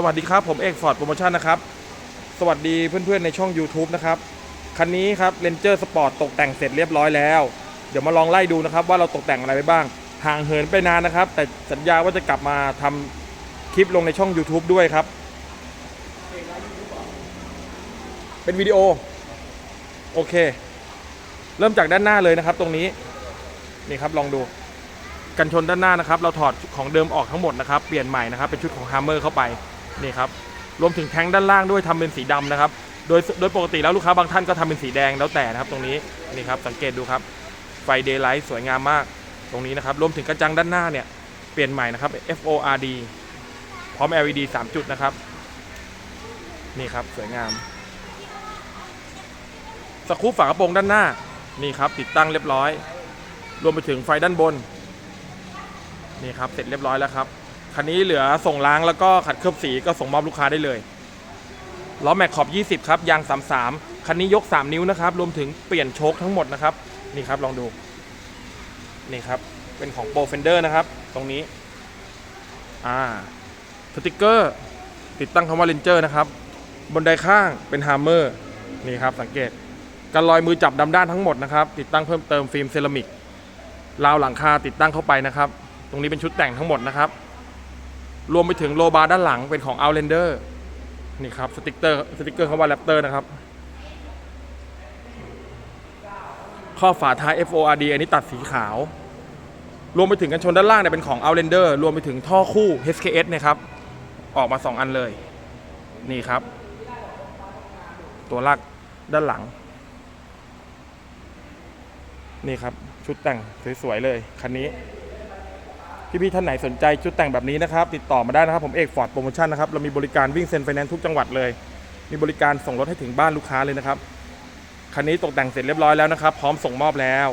สวัสดีครับ ผมเอกฟอร์ดโปรโมชั่นนะครับ สวัสดีเพื่อนๆในช่อง YouTube นะครับ คันนี้ครับเ Ranger Sport ตกแต่งเสร็จเรียบร้อยแล้ว เดี๋ยวมาลองไล่ดูนะครับ ว่าเราตกแต่งอะไรไปบ้าง ห่างเหินไปนานนะครับ แต่สัญญาว่าจะกลับมาทำคลิปลงในช่อง YouTube ด้วยครับ เป็นวิดีโอ โอเค เริ่มจากด้านหน้าเลยนะครับ ตรงนี้ นี่ครับลองดู กันชนด้านหน้านะครับ เราถอดของเดิมออกทั้งหมดนะครับ เปลี่ยนใหม่นะครับ เป็นชุดของ Hammer เข้าไป นี่ครับรวมถึงแท้งด้านล่างด้วยทำเป็นสีดำนะครับ โดยโดยปกติแล้วลูกค้าบางท่านก็ทำเป็นสีแดงแล้วแต่นะครับ ตรงนี้นี่ครับสังเกตดูครับ ไฟเดย์ไลท์สวยงามมากตรงนี้นะครับรวมถึงกระจังด้านหน้าเนี่ยเปลี่ยนใหม่นะครับ FORD พร้อม LED 3 จุดนะครับ นี่ครับสวยงามสกรูปฝากระโปรงด้านหน้านี่ครับ ติดตั้งเรียบร้อย รวมไปถึงไฟด้านบน นี่ครับ เสร็จเรียบร้อยแล้วครับ คันนี้เหลือส่งล้างแล้วก็ขัดเคลือบสีก็ส่งมอบลูกค้าได้เลยล้อแม็กขอบ 20 ครับ ยาง 33 คันนี้ยก 3 นิ้วนะครับ รวมถึงเปลี่ยนโชคทั้งหมดนะครับ นี่ครับลองดู นี่ครับ เป็นของโปรเฟนเดอร์นะครับ ตรงนี้ อ่า สติกเกอร์ ติดตั้งคำว่าเลนเจอร์นะครับ บนไดข้างเป็นฮาร์เมอร์ นี่ครับ สังเกต กันรอยมือจับดำด้านทั้งหมดนะครับ ติดตั้งเพิ่มเติมฟิล์มเซรามิก ราวหลังคาติดตั้งเข้าไปนะครับ ตรงนี้เป็นชุดแต่งทั้งหมดนะครับ รวมไปถึงโลบาร์ด้านหลังเป็นของ Outlander นี่ครับสติกเกอร์สติกเกอร์คำว่า Raptor นะครับ ข้อฝาท้าย FORD อันนี้ตัดสีขาว รวมไปถึงกันชนด้านล่างเนี่ยเป็นของ Outlander รวมไปถึงท่อคู่ HKS นะครับ ออกมา 2 อันเลย นี่ครับ ตัวลากด้านหลัง นี่ครับ ชุดแต่งสวย ๆ เลย คันนี้ พี่ๆท่านไหนสนใจชุดแต่งแบบนี้นะครับ ติดต่อมาได้นะครับ ผมเอกฟอร์ดโปรโมชั่นนะครับ เรามีบริการวิ่งเซ็นไฟแนนซ์ทุกจังหวัดเลย มีบริการส่งรถให้ถึงบ้านลูกค้าเลยนะครับ คันนี้ตกแต่งเสร็จเรียบร้อยแล้วนะครับ พร้อมส่งมอบแล้ว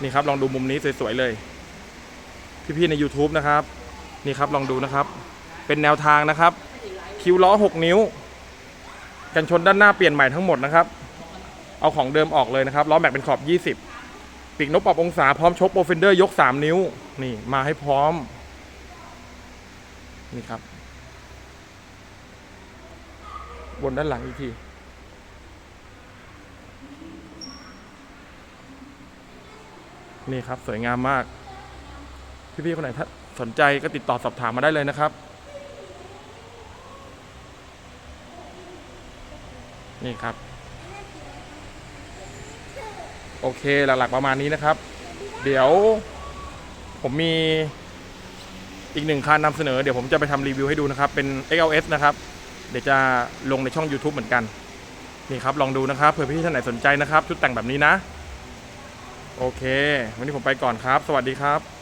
นี่ครับลองดูมุมนี้สวยๆเลย พี่ๆใน YouTube นะครับ นี่ครับลองดูนะครับ เป็นแนวทางนะครับ คิวล้อ 6 นิ้ว กันชนด้านหน้าเปลี่ยนใหม่ทั้งหมดนะครับ เอาของเดิมออกเลยนะครับ ล้อแม็กเป็นขอบ 20 ปีกนกปรับองศาพร้อมชกโปรเฟนเดอร์ยก 3 นิ้ว นี่มาให้พร้อม นี่ครับ บนด้านหลังอีกทีนี่ครับ สวยงามมาก พี่ๆคนไหนถ้าสนใจก็ติดต่อสอบถามมาได้เลยนะครับ นี่ครับ โอเคหลักๆประมาณนี้นะครับ เดี๋ยวผมมีอีกหนึ่งคันนำเสนอ เดี๋ยวผมจะไปทำรีวิวให้ดูนะครับ เป็น XLS นะครับ เดี๋ยวจะลงในช่อง YouTube เหมือนกัน นี่ครับลองดูนะครับเผื่อพี่ท่านไหนสนใจนะครับ ชุดแต่งแบบนี้นะ โอเค วันนี้ผมไปก่อนครับ สวัสดีครับ